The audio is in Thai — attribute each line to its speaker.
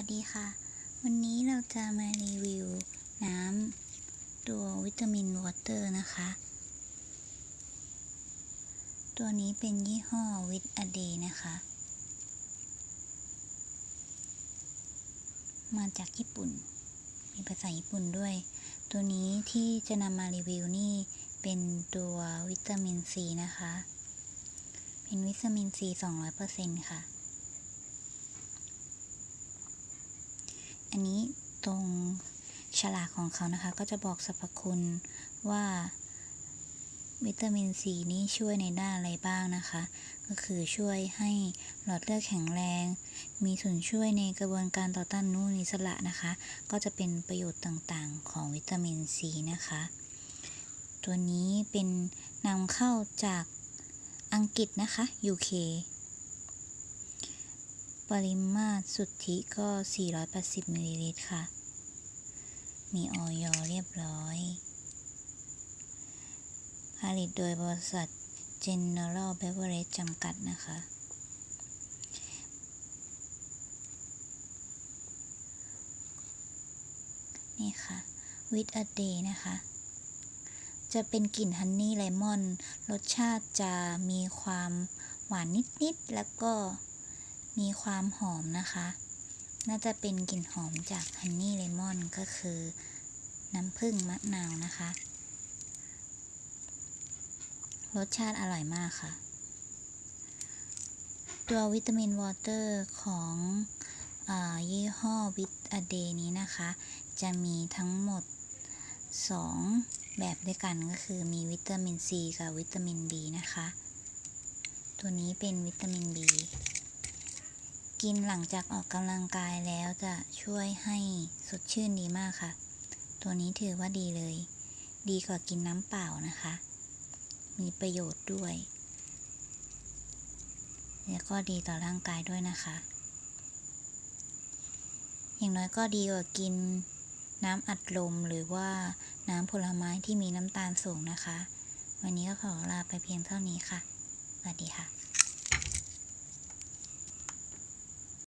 Speaker 1: วัสดีค่ะ วันนี้เราจะมารีวิว น้ำตัววิตามินวอเตอร์นะคะ ตัวนี้เป็นยี่ห้อวิตอเดนะคะ มาจากญี่ปุ่น มีภาษาญี่ปุ่นด้วย ตัวนี้ที่จะนำมารีวิวนี่เป็นตัววิตามินซีนะคะ เป็นวิตามินซี 200%ค่ะ อันนี้ตรงฉลากของเขานะคะ ก็จะบอกสรรพคุณว่าวิตามินซีนี้ช่วยในด้านอะไรบ้างนะคะ ก็คือช่วยให้หลอดเลือดแข็งแรง มีส่วนช่วยในกระบวนการต่อต้านอนุมูลอิสระนะคะ ก็จะเป็นประโยชน์ต่างๆ ของวิตามินซีนะคะ ตัวนี้เป็นนำเข้าจากอังกฤษนะคะ UK ปริมาตรสุทธิก็ 480มิลลิลิตรค่ะ มีออยเรียบร้อย ผลิตโดยบริษัท General Beverage จำกัดนะคะ นี่ค่ะ with a day นะคะ จะเป็นกลิ่นฮันนี่เลมอน รสชาติจะมีความหวานนิด ๆ แล้วก็ มีความหอมนะคะ น่าจะเป็นกลิ่นหอมจากฮันนี่เลมอนก็คือน้ำผึ้งมะนาวนะคะ รสชาติอร่อยมากค่ะ ตัววิตามินวอเตอร์ของอยี่ห้อวิตอเดนี้นะคะ จะมีทั้งหมด 2 แบบด้วยกันก็คือมีวิตามินซีกับวิตามิน B นะคะ ตัวนี้เป็นวิตามิน B กินหลังจากออกกำลังกายแล้วจะช่วยให้สดชื่นดีมากค่ะ ตัวนี้ถือว่าดีเลย ดีกว่ากินน้ำเปล่านะคะ มีประโยชน์ด้วย แล้วก็ดีต่อร่างกายด้วยนะคะ อย่างน้อยก็ดีกว่ากินน้ำอัดลมหรือว่าน้ำผลไม้ที่มีน้ำตาลสูงนะคะ วันนี้ก็ขอลาไปเพียงเท่านี้ค่ะ สวัสดีค่ะ